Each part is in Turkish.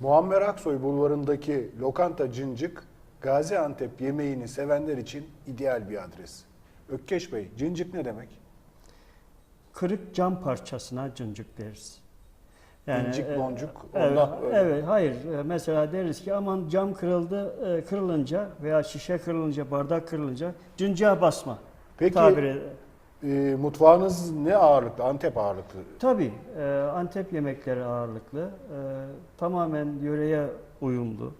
Muammer Aksoy bulvarındaki lokanta Cincik, Gaziantep yemeğini sevenler için ideal bir adres. Ökkeş Bey, Cincik ne demek? Kırık cam parçasına cıncık deriz. İncik, e, boncuk, Evet, ondan öyle. evet, hayır. E, Mesela deriz ki aman cam kırıldı, e, kırılınca veya şişe kırılınca, bardak kırılınca cıncığa basma. Peki tabiri. E, mutfağınız ne ağırlıklı? Antep ağırlıklı. Tabii e, Antep yemekleri ağırlıklı, e, tamamen yöreye uyumlu.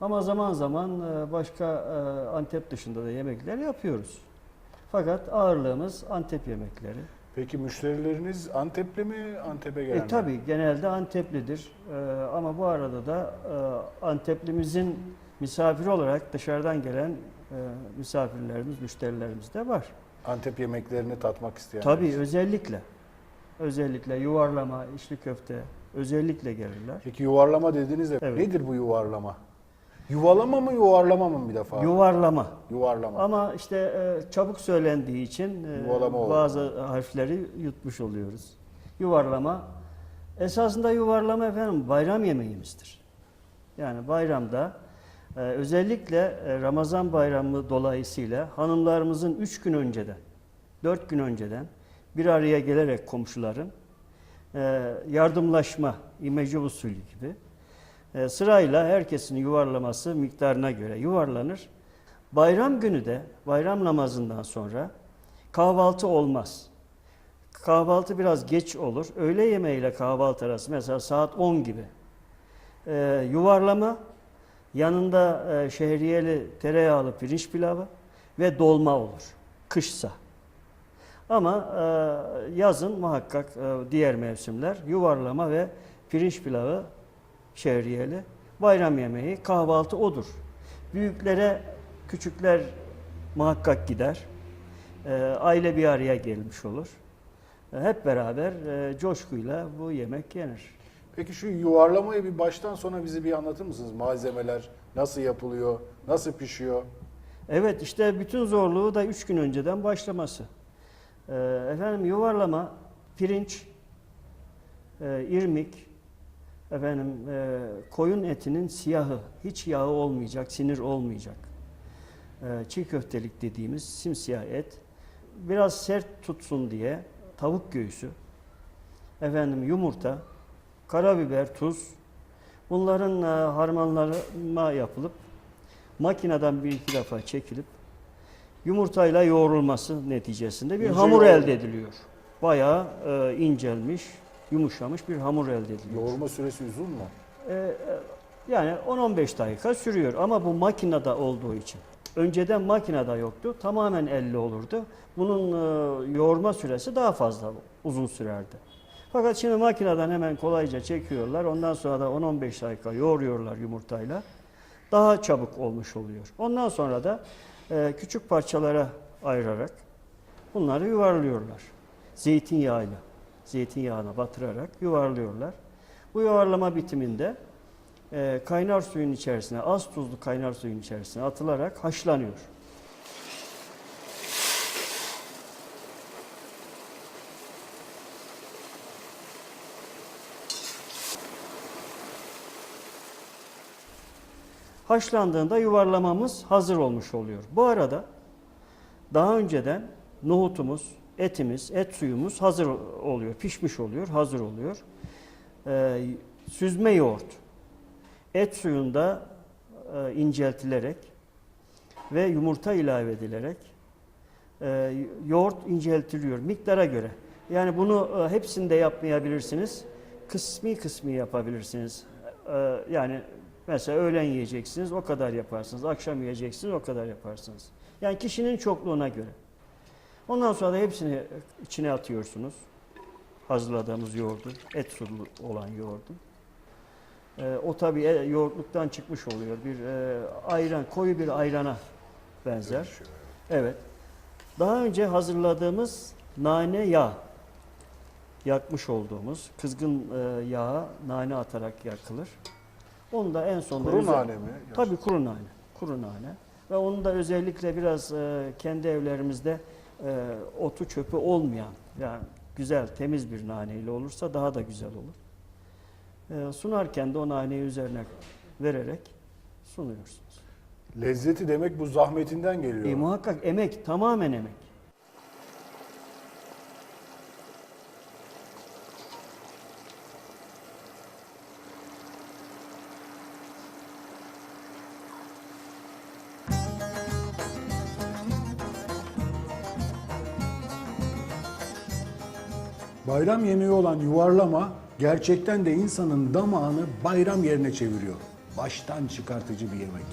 Ama zaman zaman e, başka e, Antep dışında da yemekler yapıyoruz. Fakat ağırlığımız Antep yemekleri. Peki müşterileriniz Antepli mi, Antep'e gelen E, mi? tabii genelde Anteplidir. E, ama bu arada da e, Anteplimizin misafiri olarak dışarıdan gelen e, misafirlerimiz, müşterilerimiz de var. Antep yemeklerini tatmak isteyenler. Tabii özellikle. Özellikle yuvarlama, içli köfte özellikle gelirler. Peki yuvarlama dediniz de Evet. nedir bu yuvarlama? Yuvalama mı yuvarlama mı bir defa? Yuvarlama. yuvarlama. Ama işte e, çabuk söylendiği için e, Yuvalama oldu. bazı harfleri yutmuş oluyoruz. Yuvarlama. Esasında yuvarlama efendim bayram yemeğimizdir. Yani bayramda özellikle e, Ramazan bayramı dolayısıyla hanımlarımızın üç gün önceden, dört gün önceden bir araya gelerek komşuların e, yardımlaşma, imece usulü gibi e, sırayla herkesin yuvarlaması miktarına göre yuvarlanır. Bayram günü de bayram namazından sonra kahvaltı olmaz. Kahvaltı biraz geç olur. Öğle yemeğiyle kahvaltı arası mesela saat 10 gibi. Ee, yuvarlama yanında e, şehriyeli tereyağlı pirinç pilavı ve dolma olur. Kışsa. Ama e, yazın muhakkak e, diğer mevsimler yuvarlama ve pirinç pilavı şehriyeli bayram yemeği kahvaltı odur. Büyüklere küçükler muhakkak gider. E, aile bir araya gelmiş olur. E, hep beraber e, coşkuyla bu yemek yenir. Peki şu yuvarlamayı bir baştan sona bize bir anlatır mısınız? Malzemeler nasıl yapılıyor, nasıl pişiyor? Evet işte bütün zorluğu da üç gün önceden başlaması. Ee, efendim yuvarlama, pirinç, e, irmik, efendim e, koyun etinin siyahı, hiç yağı olmayacak, sinir olmayacak. E, çiğ köftelik dediğimiz simsiyah et. Biraz sert tutsun diye tavuk göğsü, efendim yumurta, karabiber, tuz. Bunların e, harmanlama yapılıp makineden bir iki defa çekilip yumurtayla yoğrulması neticesinde bir İnce hamur elde ediliyor. Bayağı e, incelmiş, yumuşamış bir hamur elde ediliyor. Yoğurma süresi uzun mu? E, yani 10-15 dakika sürüyor ama bu makinede olduğu için. Önceden makinede yoktu. Tamamen elle olurdu. Bunun e, yoğurma süresi daha fazla uzun sürerdi. Fakat şimdi makineden hemen kolayca çekiyorlar. Ondan sonra da 10-15 dakika yoğuruyorlar yumurtayla. Daha çabuk olmuş oluyor. Ondan sonra da e, küçük parçalara ayırarak bunları yuvarlıyorlar. Zeytinyağıyla, zeytinyağına batırarak yuvarlıyorlar. Bu yuvarlama bitiminde e, kaynar suyun içerisine, az tuzlu kaynar suyun içerisine atılarak haşlanıyor. Haşlandığında yuvarlamamız hazır olmuş oluyor. Bu arada daha önceden nohutumuz, etimiz, et suyumuz hazır oluyor, pişmiş oluyor, hazır oluyor. Ee, süzme yoğurt, et suyunda e, inceltilerek ve yumurta ilave edilerek e, yoğurt inceltiliyor miktara göre. Yani bunu e, hepsinde yapmayabilirsiniz. Kısmi kısmi yapabilirsiniz. E, yani mesela öğlen yiyeceksiniz o kadar yaparsınız. Akşam yiyeceksiniz o kadar yaparsınız. Yani kişinin çokluğuna göre. Ondan sonra da hepsini içine atıyorsunuz. Hazırladığımız yoğurdu, et sulu olan yoğurdu. E, o tabii e, yoğurtluktan çıkmış oluyor. Bir e, ayran, koyu bir ayrana benzer. Evet. Daha önce hazırladığımız nane yağ, yakmış olduğumuz kızgın e, yağa nane atarak yakılır. Onu da en sonunda Kuru nane mi? Tabii kuru nane. Kuru nane. Ve onu da özellikle biraz e, kendi evlerimizde e, otu çöpü olmayan yani güzel temiz bir naneyle olursa daha da güzel olur. E, sunarken de o naneyi üzerine vererek sunuyorsunuz. Lezzeti demek bu zahmetinden geliyor. E, muhakkak emek, tamamen emek. Bayram yemeği olan yuvarlama gerçekten de insanın damağını bayram yerine çeviriyor. Baştan çıkartıcı bir yemek.